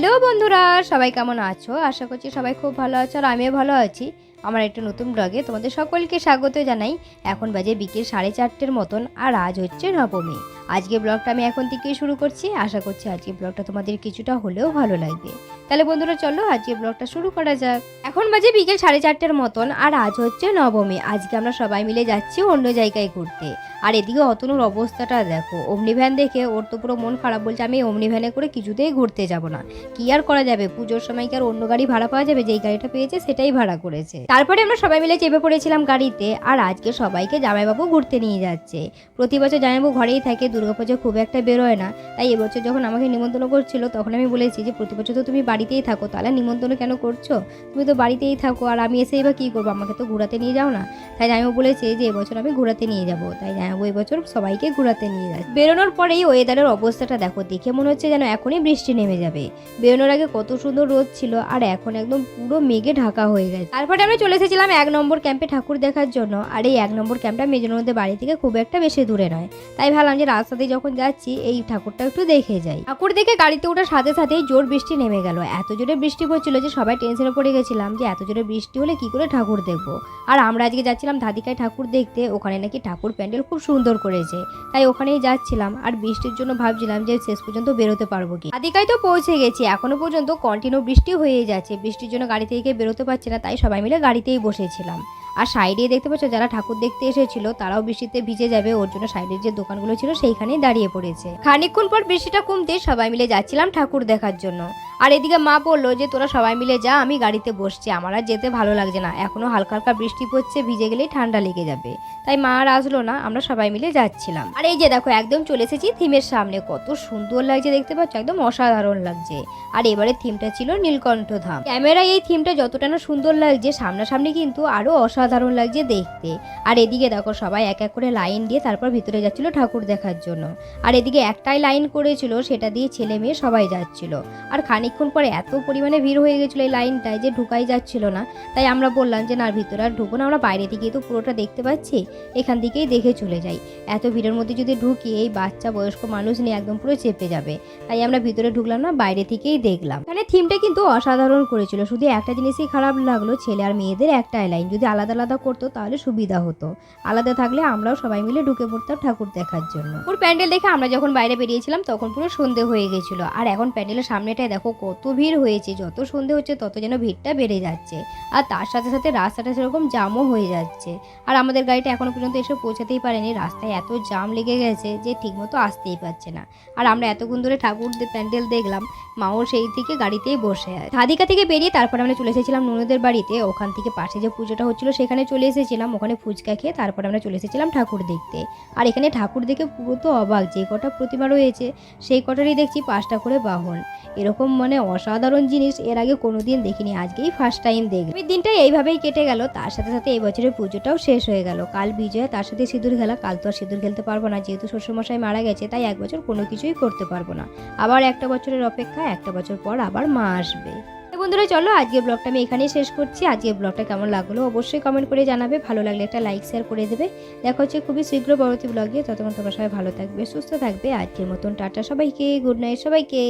Hello বন্ধুরা, সবাই কেমন আছো? আশা করছি সবাই খুব ভালো আছো আর আমিও ভালো আছি। আমার একটা নতুন ব্লগে তোমাদের সকলকে স্বাগত জানাই। এখন বাজে বিকেল সাড়ে চারটের মতন আর আজ হচ্ছে নবমী। আজকে ব্লগটা আমি এখন থেকেই শুরু করছি। আশা করছি আজকে ব্লগটা তোমাদের কিছুটা হলেও ভালো লাগবে। তাহলে বন্ধুরা চলো আজকে ব্লগটা শুরু করা যাক। এখন বাজে বিকেল সাড়ে চারটের মতন আর আজ হচ্ছে নবমী। আজকে আমরা সবাই মিলে যাচ্ছি অন্য জায়গায় ঘুরতে। আর এদিকে অতনুর অবস্থাটা দেখো। অমনি ভ্যান দেখে ওর তো পুরো মন খারাপ বলছে, আমি অমনি ভ্যানে করে কিছুতেই ঘুরতে যাব না। কি আর করা যাবে? পুজোর সময় কি আর অন্য গাড়ি ভাড়া পাওয়া যাবে? যেই গাড়িটা পেয়েছে সেটাই ভাড়া করেছে। তারপরে আমরা সবাই মিলে চেপে পড়েছিলাম গাড়িতে, আর আজকে সবাইকে জামাইবাবু ঘুরতে নিয়ে যাচ্ছে। প্রতি বছর জামাইবাবু ঘরেই থাকে দুর্গাপুজো খুব একটা বেরোয় না। তাই এবছর যখন আমাকে নিমন্ত্রণ করছিল, তখন আমি বলেছি যে, প্রতি বছর তো তুমি বাড়িতেই থাকো, তাহলে নিমন্ত্রণ কেন করছ? তুমি তো বাড়িতেই থাকো, আর আমি এসে এবার কী করব? আমাকে তো ঘোরাতে নিয়ে যাও না। তাই জামাইবাবু বলেছে যে, এবছর আমি ঘোরাতে নিয়ে যাব। তাই জামাইবাবু এবছর সবাইকে ঘোরাতে নিয়ে যাচ্ছে। বেরোনোর পরেই ওয়েদারের অবস্থাটা দেখো, দেখে মনে হচ্ছে যেন এখনই বৃষ্টি নেমে যাবে। বেরোনোর আগে কত সুন্দর রোদ ছিল, আর এখন একদম পুরো মেঘে ঢাকা হয়ে গেছে। তারপরে আমরা চলে এসেছিলাম এক নম্বর ক্যাম্পে ঠাকুর দেখার জন্য। আর এই এক নম্বর ক্যাম্পটা মেজনদের বাড়ি থেকে খুব একটা বেশি দূরে নয়। তাই ভাবলাম যে রাস্তা দিয়ে যখন যাচ্ছি, এই ঠাকুরটা একটু দেখে যাই। ঠাকুর দেখে গাড়িতে ওঠার সাথে সাথেই জোর বৃষ্টি নেমে গেল। এত জোরে বৃষ্টি পড়ছিল যে সবাই টেনশনে পড়ে গেছিলাম যে এত জোরে বৃষ্টি হলে কি করে ঠাকুর দেখব? আর আমরা আজকে যাচ্ছিলাম ধাদিকায় ঠাকুর দেখতে। ওখানে নাকি ঠাকুর প্যান্ডেল খুব সুন্দর করেছে। তাই ওখানেই যাচ্ছিলাম। আর বৃষ্টির জন্য ভাবছিলাম যে শেষ পর্যন্ত বেরোতে পারব কি? ধাদিকায় তো পৌঁছে গেছি। এখনও পর্যন্ত কন্টিনিউ বৃষ্টি হয়ে যাচ্ছে। বৃষ্টির জন্য গাড়ি থেকে বেরোতে পারছি না। তাই সবাই মিলে গাড়িতেই বসেছিলাম। আর সাইডে দেখতে পাচ্ছ, যারা ঠাকুর দেখতে এসেছিল, তারাও বৃষ্টিতে ভিজে যাবে। ওর জন্য সাইডের যে দোকানগুলো ছিল, সেইখানেই দাঁড়িয়ে পড়েছে। খানিকক্ষণ পর বৃষ্টিটা কমতে সবাই মিলে যাচ্ছিলাম ঠাকুর দেখার জন্য। আর এদিকে মা বলল যে, তোরা সবাই মিলে যা, আমি গাড়িতে বসছি। আমার আর যেতে ভালো লাগছে না। এখনও হালকা হালকা বৃষ্টি পড়ছে, ভিজে গেলেই ঠান্ডা লেগে যাবে। তাই মা আর আসলো না, আমরা সবাই মিলে যাচ্ছিলাম। আর এই যে দেখো, একদম চলে এসেছি থিমের সামনে। কত সুন্দর লাগছে দেখতে পাচ্ছ? একদম অসাধারণ লাগছে। আর এবারে থিমটা ছিল নীলকণ্ঠ ধাম। ক্যামেরায় এই থিমটা যতটা না সুন্দর লাগছে, সামনাসামনি কিন্তু আরও অসাধারণ লাগছে দেখতে। আর এদিকে দেখো, সবাই এক এক করে লাইন দিয়ে তারপর ভিতরে যাচ্ছিল ঠাকুর দেখার জন্য। আর এদিকে একটাই লাইন করেছিল, সেটা দিয়ে ছেলে মেয়ে সবাই যাচ্ছিল। আর খানিকক্ষণ পরে এত পরিমাণে ভিড় হয়ে গেছিল এই লাইনটায় যে ঢুকাই যাচ্ছিল না। তাই আমরা বললাম যে, না, ভিতরে আর ঢুকবো না, আমরা বাইরে থেকেই তো পুরোটা দেখতে পাচ্ছি। এখান থেকেই দেখে চলে যাই। এত ভিড়ের মধ্যে যদি ঢুকি, এই বাচ্চা বয়স্ক মানুষ নিয়ে একদম পুরো চেপে যাবে। তাই আমরা ভিতরে ঢুকলাম না, বাইরে থেকেই দেখলাম। মানে থিমটা কিন্তু অসাধারণ করেছিল। শুধু একটা জিনিসই খারাপ লাগল, ছেলে আর মেয়েদের একটাই লাইন। যদি আলাদা আলাদা করতো, তাহলে সুবিধা হতো। আলাদা থাকলে আমরাও সবাই মিলে ঢুকে পড়তাম ঠাকুর দেখার জন্য। ওর প্যান্ডেল দেখে আমরা যখন বাইরে বেরিয়েছিলাম, তখন পুরো সন্ধে হয়ে গেছিল। আর এখন প্যান্ডেলের সামনেটায় দেখো কত ভিড় হয়েছে, যত সন্ধে হচ্ছে তত যেন ভিড়টা বেড়ে যাচ্ছে। আর তার সাথে সাথে রাস্তাটা সেরকম জামও হয়ে যাচ্ছে। আর আমাদের গাড়িটা এখনও পর্যন্ত এসে পৌঁছাতেই পারেনি, রাস্তায় এত জাম লেগে গেছে যে ঠিকমতো আসতেই পারছে না। আর আমরা এতক্ষণ ধরে ঠাকুর প্যান্ডেল দেখলাম, মাও সেই থেকে গাড়িতেই বসে আছে। ধাদিকা থেকে বেরিয়ে তারপর আমরা চলে এসেছিলাম ননদের বাড়িতে। ওখান থেকে পাশে যে পুজোটা হচ্ছিল সেখানে চলে এসেছিলাম, ওখানে ফুচকা খেয়ে তারপর আমরা চলে এসেছিলাম ঠাকুর দেখতে। আর এখানে ঠাকুর দেখে পুরো তো অবাক, যে কটা প্রতিমা রয়েছে, সেই কটারই দেখছি পাঁচটা করে বাহন। এরকম মানে অসাধারণ জিনিস, এর আগে কোনোদিন দেখিনি, আজকেই ফার্স্ট টাইম দেখলাম। এই দিনটা এইভাবেই কেটে গেল, তার সাথে সাথে এই বছরের পুজোটাও শেষ হয়ে গেল। কাল বিজয়া, তার সাথে সিঁদুর খেলা, কাল তো আর সিঁদুর খেলতে পারব না, যেহেতু শ্বশুরমশাই মারা গেছে, তাই এক বছর কোনো কিছুই করতে পারব না। আবার একটা বছরের অপেক্ষা, একটা বছর পর আবার মা আসবে। বন্ধুরা, চলো আজকে ব্লগটা আমি এখানেই শেষ করছি। আজকে ব্লগটা কেমন লাগল অবশ্যই কমেন্ট করে জানাবে। ভালো লাগলে একটা লাইক শেয়ার করে দেবে। দেখা হচ্ছে খুবই শীঘ্র পরবর্তী ব্লগে ততক্ষণ তোমরা সবাই ভালো থাকবে, সুস্থ থাকবে। আজকের মতন টাটা সবাইকে গুড নাইট সবাইকে।